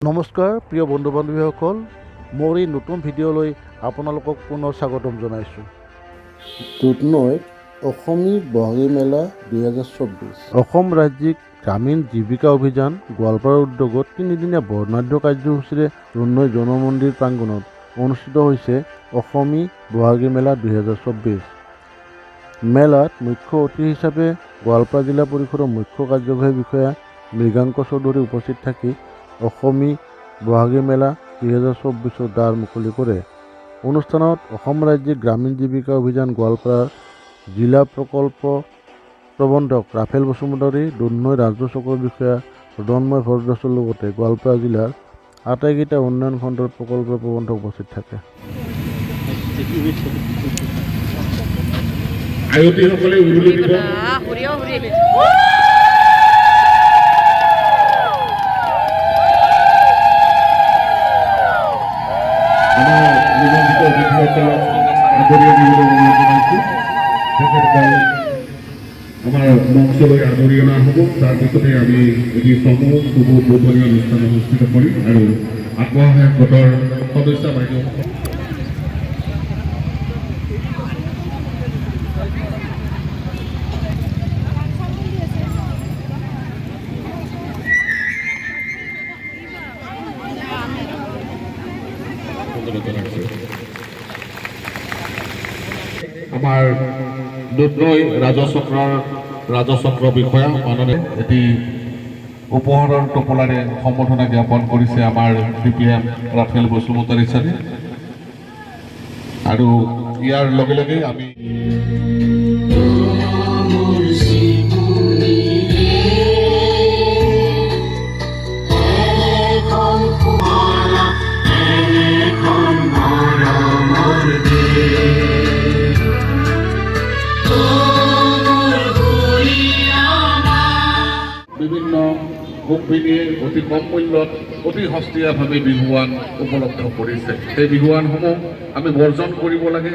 নমস্কাৰ প্ৰিয় বন্ধু বান্ধৱীসকল মোৰ এই নতুন ভিডিঅ'লৈ আপোনালোকক পুনৰ স্বাগতম জনাইছোঁ। দুধনৈত অসমী বহাগী মেলা দুহেজাৰ চৌব্বিছ। অসম ৰাজ্যিক গ্ৰামীণ জীৱিকা অভিযান গোৱালপাৰা উদ্যোগত তিনিদিনীয়া বৰ্ণাঢ্য কাৰ্যসূচীৰে দুধনৈ জনমন্দিৰ প্ৰাংগণত অনুষ্ঠিত হৈছে অসমী বহাগী মেলা দুহেজাৰ চৌব্বিছ। মেলাত মুখ্য অতিথি হিচাপে গোৱালপাৰা জিলা পৰিষদৰ মুখ্য কাৰ্যবাহী বিষয়া মৃগাংক চৌধুৰী উপস্থিত থাকি অসমী বহাগী মেলা দুহেজাৰ চৌব্বিছৰ দ্বাৰ মুকলি কৰে। অনুষ্ঠানত অসম ৰাজ্যিক গ্ৰামীণ জীৱিকা অভিযান গোৱালপাৰাৰ জিলা প্ৰকল্প প্ৰবন্ধক ৰাফেল বসুমতাৰী দুধনৈ ৰাজহ চক্ৰৰ বিষয়া ৰদনময় ভৰদাসৰ লগতে গোৱালপাৰা জিলাৰ আটাইকেইটা উন্নয়ন খণ্ডৰ প্ৰকল্পৰ প্ৰবন্ধক উপস্থিত থাকে। আয়তীসকলে উৰুলি দিব। আমাৰ মঞ্চলৈ আদৰি অনা হ'ব তাৰপিছতে আমি এটি সমূহ শুভ বোধনী অনুষ্ঠান অনুষ্ঠিত কৰিম আৰু আত্মসহায়ক গোটৰ সদস্য বাইদেউসকল আমাৰ দুধনৈ ৰাজচক্ৰৰ ৰাজচক্ৰ বিষয়া মাননীয় এটি উপহাৰৰ টোপোলাৰে সম্বৰ্ধনা জ্ঞাপন কৰিছে আমাৰ D P M Rafel Basumatary ছাৰে। আৰু ইয়াৰ লগে লগে আমি বিভিন্ন কোম্পানীয়ে অতি কম মূল্যত অতি সস্তীয়াভাৱে বিহুৱান উপলব্ধ কৰিছে। সেই বিহুৱানসমূহ আমি বৰ্জন কৰিব লাগে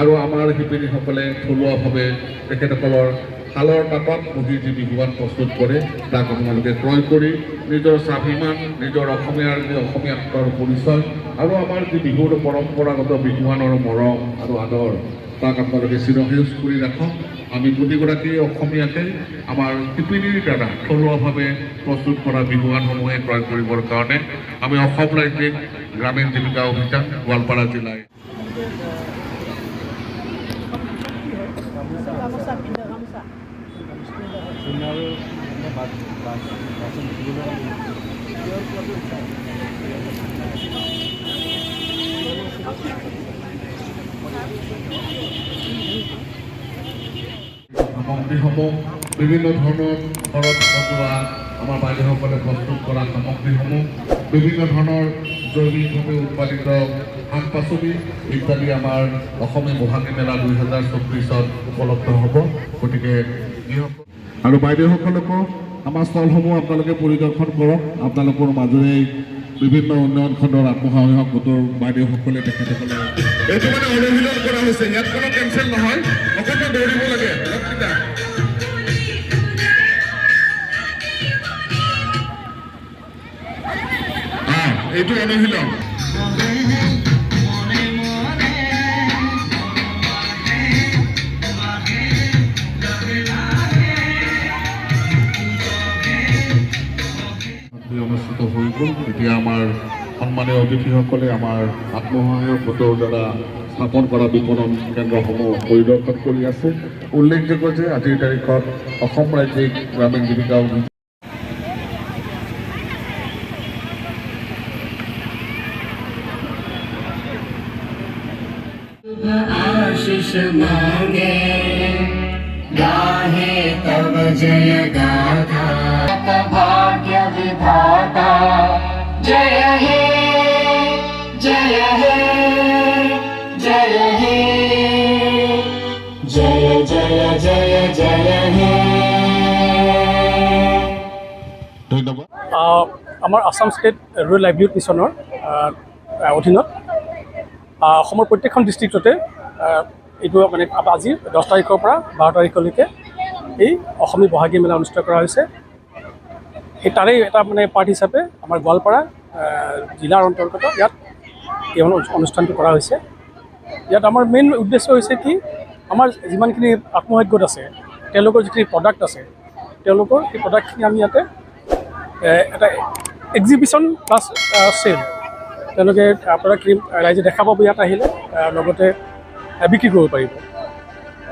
আৰু আমাৰ শিপিনীসকলে থলুৱাভাৱে তেখেতসকলৰ শালৰ তাঁতত বহি যি বিহুৱান প্ৰস্তুত কৰে তাক আপোনালোকে ক্ৰয় কৰি নিজৰ স্বাভিমান নিজৰ অসমীয়াৰ যি অসমীয়াত্বৰ পৰিচয় আৰু আমাৰ যি বিহুৰ পৰম্পৰাগত বিহুৱানৰ মৰম আৰু আদৰ তাক আপোনালোকে চিৰসেউজ কৰি ৰাখক। আমি প্ৰতিগৰাকী অসমীয়াকে আমাৰ শিপিনীৰ দ্বাৰা থলুৱাভাৱে প্ৰস্তুত কৰা বিহুৱানসমূহে ক্ৰয় কৰিবৰ কাৰণে আমি অসম ৰাজ্যিক গ্ৰামীণ জীৱিকা অভিযান গোৱালপাৰা জিলাই সামগ্ৰীসমূহ বিভিন্ন ধৰণৰ ঘৰত সজোৱা আমাৰ বাইদেউসকলে প্ৰস্তুত কৰা সামগ্ৰীসমূহ, বিভিন্ন ধৰণৰ জৈৱিকভাৱে উৎপাদিত শাক পাচলি ইত্যাদি আমাৰ বহাগী মেলা দুই হাজাৰ চৌব্বিছত উপলব্ধ হ'ব। গতিকে আৰু বাইদেউসকলকো আমাৰ ষ্টলসমূহ আপোনালোকে পৰিদৰ্শন কৰক। আপোনালোকৰ মাজেৰে বিভিন্ন উন্নয়ন খণ্ডৰ আত্মসহায়ক গোটৰ বাইদেউসকলে তেখেতসকলে এইটো মানে অনুশীলন ইয়াত কোনো কেঞ্চেল নহয়। অকণমান লক্ষিতা এইটো অনুশীলন। অনুষ্ঠিত হৈ গ'ল। এতিয়া আমাৰ সন্মানীয় অতিথিসকলে আমাৰ আত্মসহায়ক গোটৰ দ্বাৰা স্থাপন কৰা বিপণন কেন্দ্ৰসমূহ পৰিদৰ্শন কৰি আছে উল্লেখযোগ্য যে আজিৰ তাৰিখত অসম ৰাজ্যিক গ্ৰামীণ জীৱিকা অভিযান आशीष मांगे गाहे तब जय गाथा भाग्य विधाता जय हे জয় জয় জয় হে। আমাৰ আছাম ষ্টেট ৰুৰেল লাইভলিহুড মিছনৰ অধীনত অসমৰ প্ৰত্যেকখন ডিষ্ট্ৰিক্টতে এইটো মানে আজি দহ তাৰিখৰ পৰা বাৰ তাৰিখলৈকে এই অসমী বহাগী মেলা অনুষ্ঠিত কৰা হৈছে। সেই তাৰে এটা মানে পাৰ্ট হিচাপে আমাৰ গোৱালপাৰা জিলাৰ অন্তৰ্গত ইয়াত এই অনুষ্ঠানটো কৰা হৈছে। ইয়াত আমাৰ মেইন উদ্দেশ্য হৈছে কি আমাৰ যিমানখিনি আত্মসহায়ক আছে, তেওঁলোকৰ যিখিনি প্ৰডাক্ট আছে, তেওঁলোকৰ সেই প্ৰডাক্টখিনি আমি ইয়াতে এটা এক্সিবিশ্যন প্লাছ চেল তেওঁলোকে প্ৰডাক্টখিনি ৰাইজে দেখা পাব ইয়াত আহিলে লগতে বিক্ৰী কৰিব পাৰিব।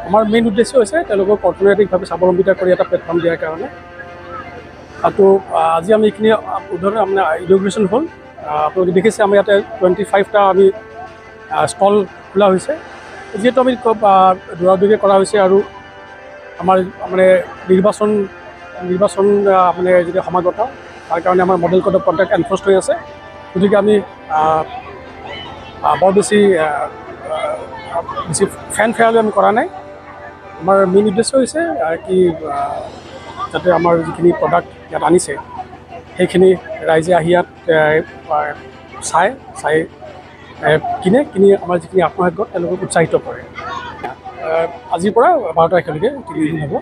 আমাৰ মেইন উদ্দেশ্য হৈছে তেওঁলোকক অৰ্থনৈতিকভাৱে স্বাৱলম্বিতা কৰি এটা প্লেটফৰ্ম দিয়াৰ কাৰণে। আৰু আজি আমি এইখিনি উদ্বোধন মানে ইনগ্ৰেশ্যন হ'ল। আপোনালোকে দেখিছে আমাৰ ইয়াতে টুৱেণ্টি ফাইভটা আমি ষ্টল খোলা হৈছে। যিহেতু আমি খুব আহ, দৌৰা কৰা হৈছে আৰু আমাৰ মানে নিৰ্বাচন নিৰ্বাচন মানে যদি সমাগত তাৰ কাৰণে আমাৰ model code of contact enforce হৈ আছে। গতিকে আমি বৰ বেছি বেছি ফেন ফেয়াৰলৈ আমি কৰা নাই। আমাৰ মেইন উদ্দেশ্য হৈছে কি যাতে আমাৰ যিখিনি প্ৰডাক্ট ইয়াত আনিছে সেইখিনি ৰাইজে আহি ইয়াত এ, চাই কিনে, কিনি আমাৰ যিখিনি আত্মসহায়ক তেওঁলোকক উৎসাহিত কৰে। আজিৰ পৰা বাৰ তাৰিখলৈকে তিনিদিন হ'ব।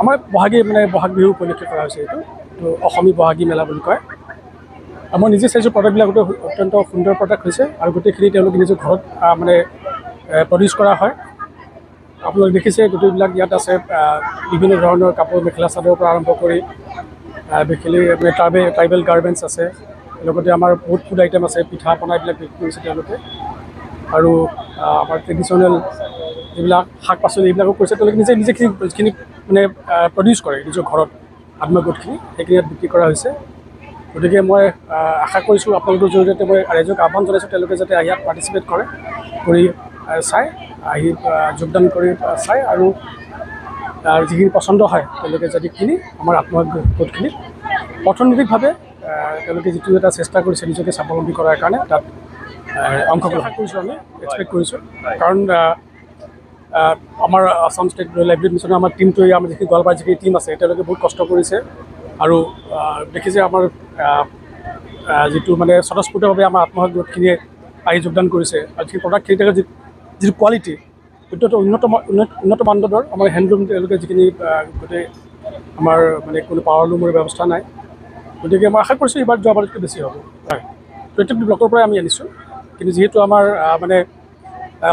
আমাৰ বহাগী মানে বহাগ বিহু উপলক্ষে কৰা হৈছে এইটো। এইটো অসমী বহাগী মেলা বুলি কয়। আৰু মই নিজে চাইছোঁ প্ৰডাক্টবিলাক গোটেই অত্যন্ত সুন্দৰ প্ৰডাক্ট হৈছে আৰু গোটেইখিনি তেওঁলোকে নিজৰ ঘৰত মানে প্ৰডিউচ কৰা হয়। আপোনালোকে দেখিছে, গোটেইবিলাক ইয়াত আছে বিভিন্ন ধৰণৰ কাপোৰ মেখেলা চাদৰৰ পৰা আৰম্ভ কৰি বিশেষলি ট্ৰাইবেল ট্ৰাইবেল গাৰ্মেণ্টছ আছে। লগতে আমাৰ বহুত ফুড আইটেম আছে, পিঠা পনা এইবিলাক বিক্ৰী কৰিছে তেওঁলোকে। আৰু আমাৰ ট্ৰেডিশ্যনেল যিবিলাক শাক পাচলি এইবিলাকো কৰিছে, তেওঁলোকে নিজে নিজে খিনি যিখিনি মানে প্ৰডিউচ কৰে নিজৰ ঘৰত আত্মগোটখিনি, সেইখিনি ইয়াত বিক্ৰী কৰা হৈছে। গতিকে মই আশা কৰিছোঁ আপোনালোকৰ জৰিয়তে মই ৰাইজক আহ্বান জনাইছোঁ, তেওঁলোকে যাতে ইয়াত পাৰ্টিচিপেট কৰে, কৰি চাই, আহি যোগদান কৰি চাই আৰু যিখিনি পচন্দ হয়, তেওঁলোকে যদি কিনি আমাৰ আত্মসহায়ক গোটখিনিত অৰ্থনৈতিকভাৱে তেওঁলোকে যিটো এটা চেষ্টা কৰিছে নিজকে স্বাৱলম্বী কৰাৰ কাৰণে তাত অংশগ্ৰহণ। কৰিছোঁ আমি এক্সপেক্ট কৰিছোঁ। কাৰণ আমাৰ আছাম ষ্টেট লাইব্ৰেৰী মিছনৰ আমাৰ টীমটোৱে আমাৰ যিখিনি গোৱালপাৰ যিখিনি টীম আছে তেওঁলোকে বহুত কষ্ট কৰিছে। আৰু দেখিছে আমাৰ যিটো মানে স্বতঃস্ফূৰ্তভাৱে আমাৰ আত্মসহায়ক গোটখিনিয়ে আহি যোগদান কৰিছে। আৰু যিখিনি প্ৰডাক্টখিনি তেওঁলোকে যি- যিটো কোৱালিটি অত্যন্ত উন্নত উন্নত উন্নত মানদণ্ডৰ আমাৰ হেণ্ডলুম তেওঁলোকে যিখিনি গোটেই আমাৰ মানে কোনো পাৱাৰ লুমৰ ব্যৱস্থা নাই। গতিকে মই আশা কৰিছোঁ এইবাৰ যোৱাবাৰতকৈ বেছি হ'ব। হয়। প্ৰত্যেকটো ব্লকৰ পৰাই আমি আনিছোঁ। কিন্তু যিহেতু আমাৰ মানে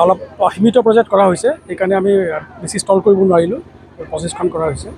অলপ সীমিত পৰ্যায়ত কৰা হৈছে, সেইকাৰণে আমি বেছি ষ্টল কৰিব নোৱাৰিলোঁ। পঁচিছখন কৰা হৈছে।